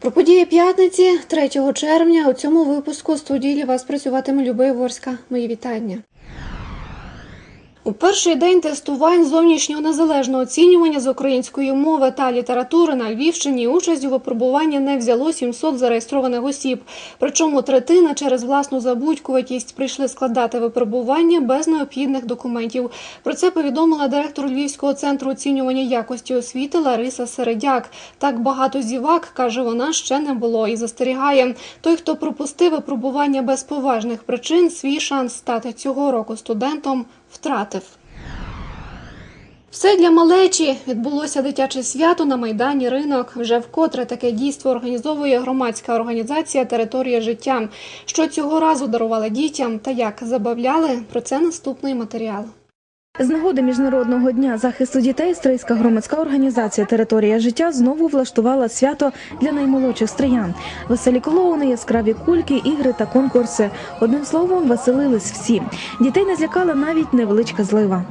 Про події п'ятниці 3 червня у цьому випуску студії для вас працюватиме Люба Ворська. Мої вітання. У перший день тестувань зовнішнього незалежного оцінювання з української мови та літератури на Львівщині участь у випробуванні не взяло 700 зареєстрованих осіб. Причому третина через власну забудькуватість прийшли складати випробування без необхідних документів. Про це повідомила директор Львівського центру оцінювання якості освіти Лариса Середяк. Так багато зівак, каже вона, ще не було і застерігає. Той, хто пропустив випробування без поважних причин, свій шанс стати цього року студентом втратив. Все для малечі відбулося дитяче свято на майдані ринок. Вже вкотре таке дійство організовує громадська організація Територія життя. Що цього разу дарували дітям та як забавляли, про це наступний матеріал. З нагоди міжнародного дня захисту дітей Стрийська громадська організація Територія життя знову влаштувала свято для наймолодших стриян. Веселі колони, яскраві кульки, ігри та конкурси. Одним словом, веселились всі. Дітей не злякала навіть невеличка злива.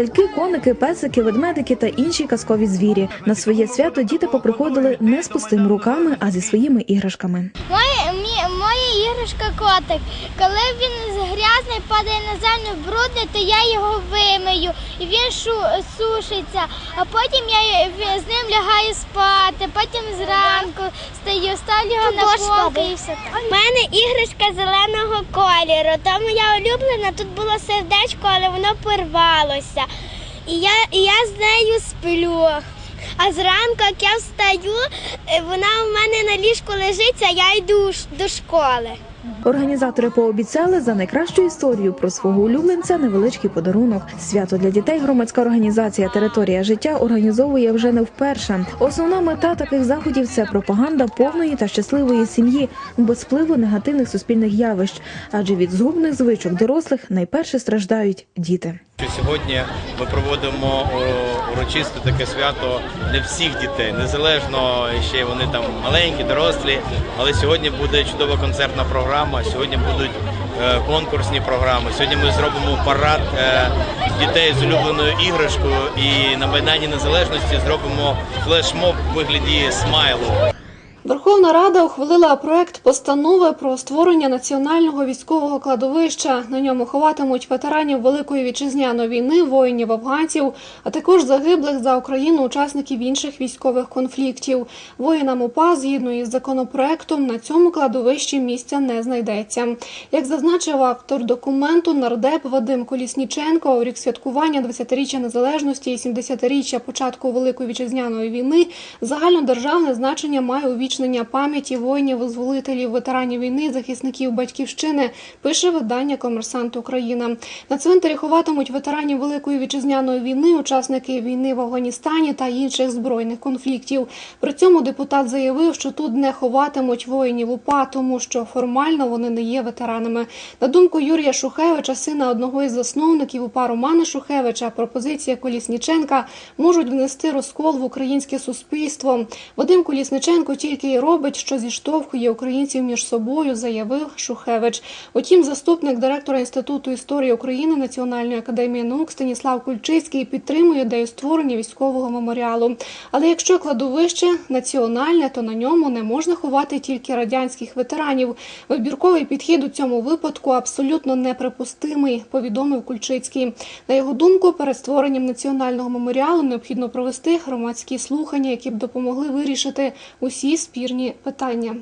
Ляльки, коники, песики, ведмедики та інші казкові звірі. На своє свято діти поприходили не з пустими руками, а зі своїми іграшками. Моя, мі- моя іграшка котик. Коли він грязний падає на землю брудний, то я його вимию і він шу, сушиться. А потім я з ним лягаю спати, потім зранку стаю, ставлю на полки і все так. У мене іграшка зеленого кольору. тому моя улюблена, тут було сердечко, але воно порвалося. І я, і я з нею сплю. А зранку, як я встаю, е, вона у мене на ліжку лежить, а я йду до школи. Організатори пообіцяли за найкращу історію про свого улюбленця невеличкий подарунок. Свято для дітей громадська організація Територія життя організовує вже не вперше. Основна мета таких заходів це пропаганда повної та щасливої сім'ї без впливу негативних суспільних явищ, адже від згубних звичок дорослих найперше страждають діти. Сьогодні ми проводимо о, урочисте таке свято для всіх дітей, незалежно ще вони там маленькі, дорослі. Але сьогодні буде чудова концертна програма. Сьогодні будуть е, конкурсні програми. Сьогодні ми зробимо парад е, дітей з улюбленою іграшкою і на майдані незалежності зробимо флешмоб у вигляді смайлу. Верховна Рада ухвалила проект постанови про створення національного військового кладовища. На ньому ховатимуть ветеранів Великої вітчизняної війни, воїнів афганців, а також загиблих за Україну учасників інших військових конфліктів. Воїнам УПА, згідно із законопроектом, на цьому кладовищі місця не знайдеться. Як зазначив автор документу, нардеп Вадим Колісніченко у рік святкування 20-річчя незалежності і 70-річчя початку Великої вітчизняної війни загальнодержавне значення має увічнення пам'яті воїнів-визволителів, ветеранів війни, захисників батьківщини, пише видання Комерсант Україна. На цвинтарі ховатимуть ветеранів Великої вітчизняної війни, учасники війни в Афганістані та інших збройних конфліктів. При цьому депутат заявив, що тут не ховатимуть воїнів УПА, тому що формально вони не є ветеранами. На думку Юрія Шухевича, сина одного із засновників УПА Романа Шухевича, пропозиція Колісніченка можуть внести розкол в українське суспільство. Вадим Колісниченко тільки й робить, що зіштовхує українців між собою, заявив Шухевич. Утім, заступник директора Інституту історії України Національної академії наук Станіслав Кульчицький підтримує ідею створення військового меморіалу. Але якщо кладовище національне, то на ньому не можна ховати тільки радянських ветеранів. Вибірковий підхід у цьому випадку абсолютно неприпустимий, повідомив Кульчицький. На його думку, перед створенням національного меморіалу необхідно провести громадські слухання, які б допомогли вирішити усі спірні питання.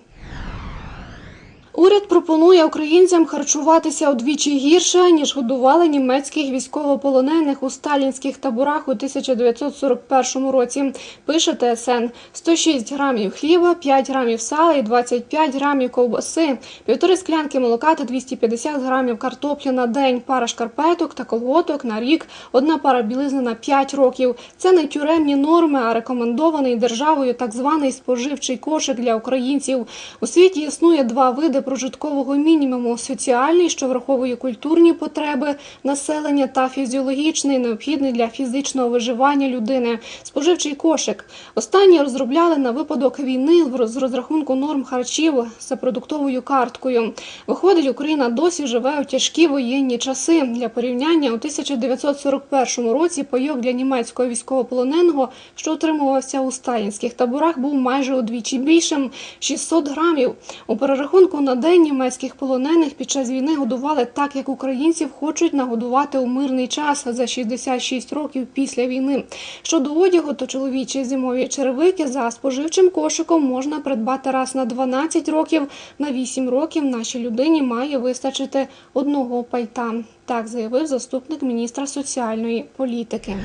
Уряд пропонує українцям харчуватися удвічі гірше, ніж годували німецьких військовополонених у сталінських таборах у 1941 році. Пише ТСН. 106 грамів хліба, 5 грамів сала і 25 грамів ковбаси, півтори склянки молока та 250 грамів картоплі на день, пара шкарпеток та колготок на рік, одна пара білизни на 5 років. Це не тюремні норми, а рекомендований державою так званий споживчий кошик для українців. У світі існує два види прожиткового мінімуму, соціальний, що враховує культурні потреби населення та фізіологічний, необхідний для фізичного виживання людини, споживчий кошик. Останні розробляли на випадок війни з розрахунку норм харчів за продуктовою карткою. Виходить, Україна досі живе у тяжкі воєнні часи. Для порівняння у 1941 році пайок для німецького військовополоненого, що утримувався у сталінських таборах, був майже удвічі більшим 600 грамів. У перерахунку на день німецьких полонених під час війни годували так, як українців хочуть нагодувати у мирний час за 66 років після війни. Щодо одягу, то чоловічі зимові черевики за споживчим кошиком можна придбати раз на 12 років. На 8 років нашій людині має вистачити одного пальта. Так заявив заступник міністра соціальної політики.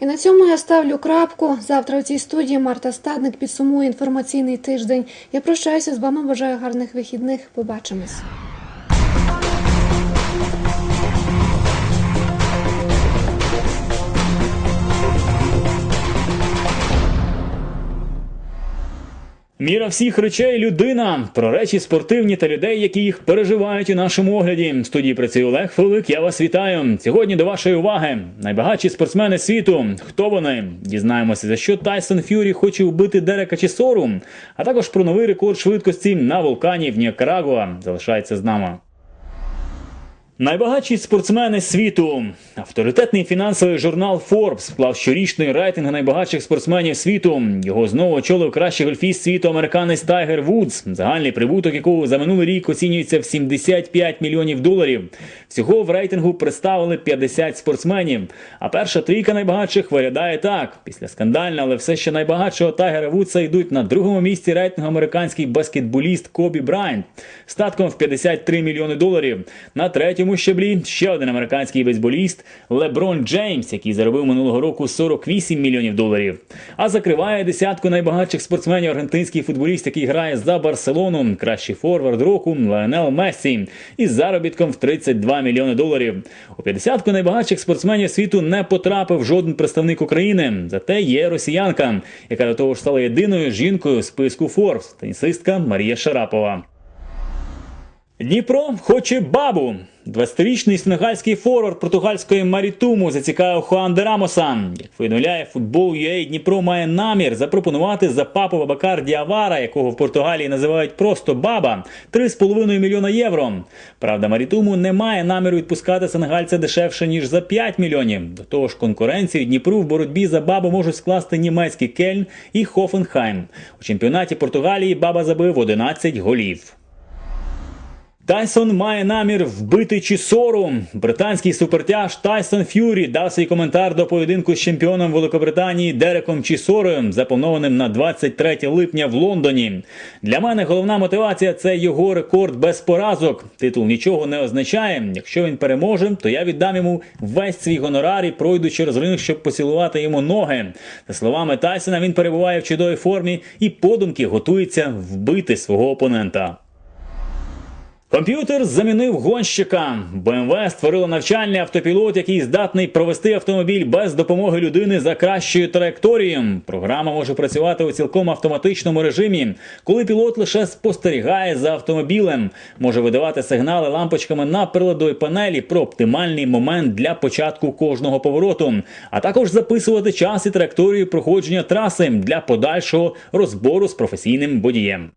І на цьому я ставлю крапку. Завтра у цій студії Марта Стадник підсумує інформаційний тиждень. Я прощаюся з вами. Бажаю гарних вихідних. Побачимось. Міра всіх речей людина. Про речі спортивні та людей, які їх переживають у нашому огляді. В студії працює Олег Филик. Я вас вітаю. Сьогодні до вашої уваги. Найбагатші спортсмени світу. Хто вони? Дізнаємося, за що Тайсон Ф'юрі хоче вбити Дерека Чісору, а також про новий рекорд швидкості на вулкані в Нікарагуа. Залишається з нами. Найбагатші спортсмени світу. Авторитетний фінансовий журнал Forbes вклав щорічний рейтинг найбагатших спортсменів світу. Його знову очолив кращий гольфіст світу американець Тайгер Вудс, загальний прибуток якого за минулий рік оцінюється в 75 мільйонів доларів. Всього в рейтингу представили 50 спортсменів. А перша трійка найбагатших виглядає так: після скандального, але все ще найбагатшого Тайгера Вудса йдуть на другому місці рейтингу американський баскетболіст Кобі Брайант статком в 53 мільйони доларів. На третьому щаблі ще один американський бейсболіст Леброн Джеймс, який заробив минулого року 48 мільйонів доларів. А закриває десятку найбагатших спортсменів аргентинський футболіст, який грає за Барселону, кращий форвард року Леонел Мессі, із заробітком в 32 мільйони доларів. У 50-ку найбагатших спортсменів світу не потрапив жоден представник України. Зате є росіянка, яка до того ж стала єдиною жінкою в списку Форбс, тенісистка Марія Шарапова. Дніпро хоче бабу. 20-річний сенегальський форвард португальської Марітуму зацікавив Хуан де Рамоса. Як повідомляє футбол UA, Дніпро має намір запропонувати за папу Бабакар Діавара, якого в Португалії називають просто баба, 3,5 мільйона євро. Правда, Марітуму не має наміру відпускати сенегальця дешевше ніж за 5 мільйонів. До того ж, конкуренцію Дніпру в боротьбі за бабу можуть скласти німецький Кельн і Хофенхайм. У чемпіонаті Португалії баба забив 11 голів. Тайсон має намір вбити Чісору. Британський супертяж Тайсон Ф'юрі дав свій коментар до поєдинку з чемпіоном Великобританії Дереком Чісорою, запланованим на 23 липня в Лондоні. Для мене головна мотивація це його рекорд без поразок. Титул нічого не означає. Якщо він переможе, то я віддам йому весь свій гонорар і пройду через ринг, щоб поцілувати йому ноги. За словами Тайсона, він перебуває в чудовій формі і подумки готується вбити свого опонента. Комп'ютер замінив гонщика. BMW створило навчальний автопілот, який здатний провести автомобіль без допомоги людини за кращою траєкторією. Програма може працювати у цілком автоматичному режимі, коли пілот лише спостерігає за автомобілем, може видавати сигнали лампочками на приладовій панелі про оптимальний момент для початку кожного повороту, а також записувати час і траєкторію проходження траси для подальшого розбору з професійним водієм.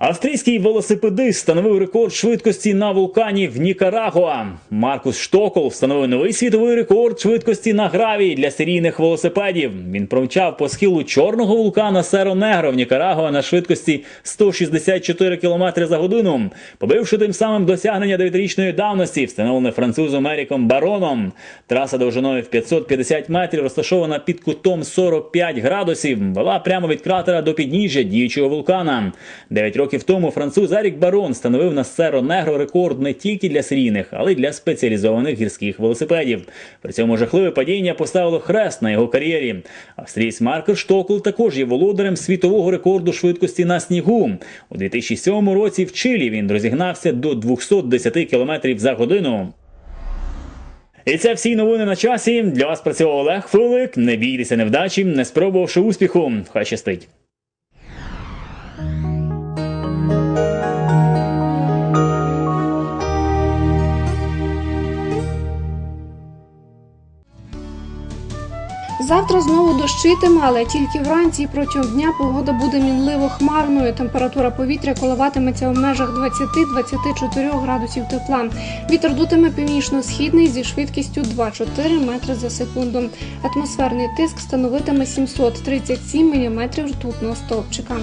Австрійський велосипедист встановив рекорд швидкості на вулкані в Нікарагуа. Маркус Штокол встановив новий світовий рекорд швидкості на гравії для серійних велосипедів. Він промчав по схилу чорного вулкана Серо Негро в Нікарагуа на швидкості 164 км за годину, побивши тим самим досягнення 9-річної давності, встановлене французом Еріком Бароном. Траса довжиною в 550 метрів, розташована під кутом 45 градусів, вела прямо від кратера до підніжжя діючого вулкана. 9 років тому француз Ерік Барон встановив на Серо Негро рекорд не тільки для серійних, але й для спеціалізованих гірських велосипедів. При цьому жахливе падіння поставило хрест на його кар'єрі. Австрієць Маркер Штокл також є володарем світового рекорду швидкості на снігу. У 2007 році в Чилі він розігнався до 210 км за годину. І це всі новини на часі. Для вас працював Олег Филик. Не бійтеся невдачі, не спробувавши успіху. Хай щастить. Завтра знову дощитиме, але тільки вранці і протягом дня погода буде мінливо хмарною. Температура повітря коливатиметься в межах 20-24 градусів тепла. Вітер дутиме північно-східний зі швидкістю 2-4 метри за секунду. Атмосферний тиск становитиме 737 мм ртутного стовпчика.